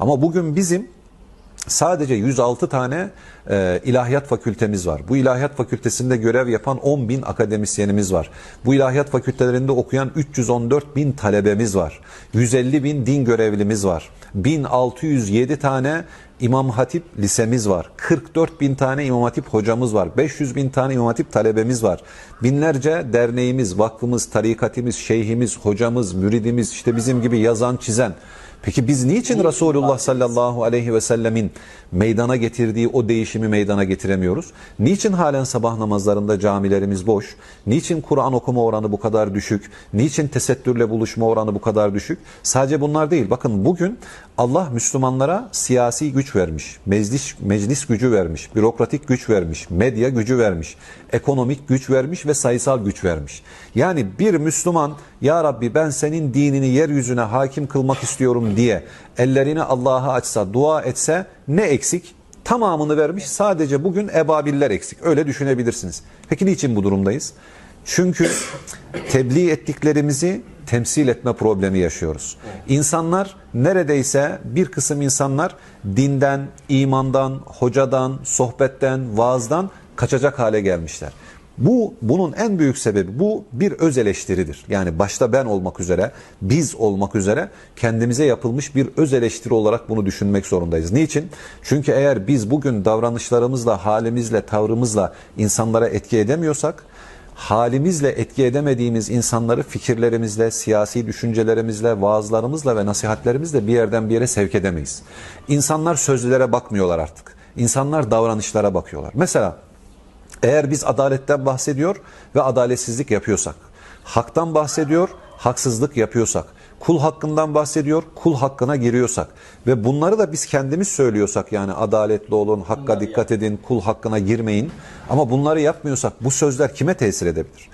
Ama bugün bizim sadece 106 tane e, ilahiyat fakültemiz var. Bu ilahiyat fakültesinde görev yapan 10 bin akademisyenimiz var. Bu ilahiyat fakültelerinde okuyan 314 bin talebemiz var. 150 bin din görevlimiz var. 1607 tane İmam Hatip lisemiz var. 44 bin tane İmam Hatip hocamız var. 500 bin tane İmam Hatip talebemiz var. Binlerce derneğimiz, vakfımız, tarikatimiz, şeyhimiz, hocamız, müridimiz, işte bizim gibi yazan, çizen. Peki biz niçin Resulullah sallallahu aleyhi ve sellemin meydana getirdiği o değişimi meydana getiremiyoruz? Niçin halen sabah namazlarında camilerimiz boş? Niçin Kur'an okuma oranı bu kadar düşük? Niçin tesettürle buluşma oranı bu kadar düşük? Sadece bunlar değil. Bakın bugün Allah Müslümanlara siyasi güç vermiş, meclis, meclis gücü vermiş, bürokratik güç vermiş, medya gücü vermiş, ekonomik güç vermiş ve sayısal güç vermiş. Yani bir Müslüman ya Rabbi ben senin dinini yeryüzüne hakim kılmak istiyorum diye ellerini Allah'a açsa, dua etse ne eksik? Tamamını vermiş. Sadece bugün ebabiller eksik. Öyle düşünebilirsiniz. Peki niçin bu durumdayız? Çünkü tebliğ ettiklerimizi temsil etme problemi yaşıyoruz. İnsanlar neredeyse bir kısım insanlar dinden, imandan, hocadan, sohbetten, vaazdan kaçacak hale gelmişler. Bu bunun en büyük sebebi bu bir öz eleştiridir. Yani başta ben olmak üzere, biz olmak üzere kendimize yapılmış bir öz eleştiri olarak bunu düşünmek zorundayız. Niçin? Çünkü eğer biz bugün davranışlarımızla, halimizle, tavrımızla insanlara etki edemiyorsak halimizle etki edemediğimiz insanları fikirlerimizle, siyasi düşüncelerimizle, vaazlarımızla ve nasihatlerimizle bir yerden bir yere sevk edemeyiz. İnsanlar sözlere bakmıyorlar artık. İnsanlar davranışlara bakıyorlar. Mesela eğer biz adaletten bahsediyor ve adaletsizlik yapıyorsak, haktan bahsediyor, haksızlık yapıyorsak, kul hakkından bahsediyor, kul hakkına giriyorsak ve bunları da biz kendimiz söylüyorsak yani adaletli olun, hakka dikkat edin, kul hakkına girmeyin ama bunları yapmıyorsak bu sözler kime tesir edebilir?